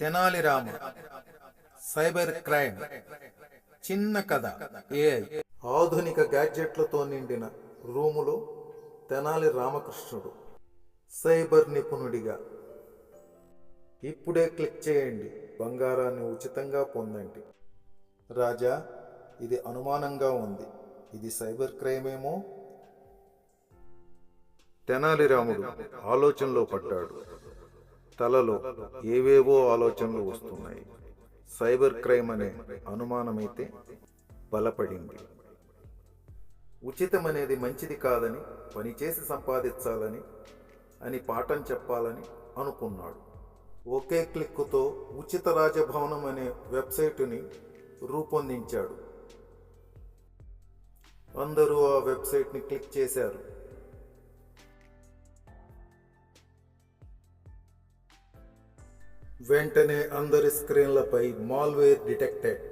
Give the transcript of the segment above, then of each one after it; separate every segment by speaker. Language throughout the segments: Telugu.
Speaker 1: తెనాలి రాము సైబర్ క్రైమ్. చిన్న కథ. ఏఐ. ఆధునిక గ్యాడ్జెట్లతో నిండిన రూములో తెనాలి రామకృష్ణుడు. సైబర్ నిపుణుడిగా. ఇప్పుడే క్లిక్ చేయండి. బంగారాన్ని ఉచితంగా పొందండి. రాజా ఇది అనుమానంగా ఉంది. ఇది సైబర్ క్రైమ్ ఏమో తెనాలి రాముడు ఆలోచనలో పడ్డాడు. తలలో ఏవేవో ఆలోచనలు వస్తున్నాయి. సైబర్ క్రైమ్ అనే అనుమానమైతే బలపడింది. ఉచితం అనేది మంచిది కాదని పనిచేసి సంపాదించాలని అని పాఠం చెప్పాలని అనుకున్నాడు. ఒకే క్లిక్కుతో ఉచిత రాజభవనం అనే వెబ్సైటుని రూపొందించాడు. అందరూ ఆ వెబ్సైట్ని క్లిక్ చేశారు. వెంటనే అందరి స్క్రీన్లపై మాల్వేర్ డిటెక్టెడ్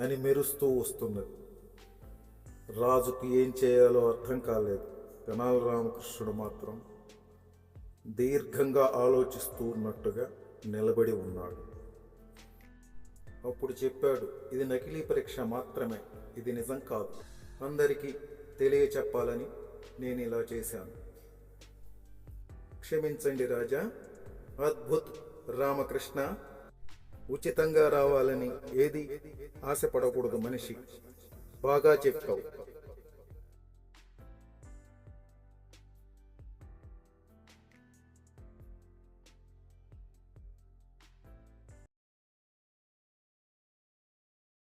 Speaker 1: అని మెరుస్తూ వస్తున్నది. రాజుకు ఏం చేయాలో అర్థం కాలేదు. తెనాలి రామకృష్ణుడు మాత్రం దీర్ఘంగా ఆలోచిస్తూ ఉన్నట్టుగా నిలబడి ఉన్నాడు. అప్పుడు చెప్పాడు ఇది నకిలీ పరీక్ష మాత్రమే ఇది నిజం కాదు. అందరికీ తెలియచెప్పాలని నేను ఇలా చేశాను. క్షమించండి రాజా అద్భుత్ రామకృష్ణ ఉచితంగా రావాలని ఏది ఆశపడకూడదు మనిషి. బాగా చెప్పావు.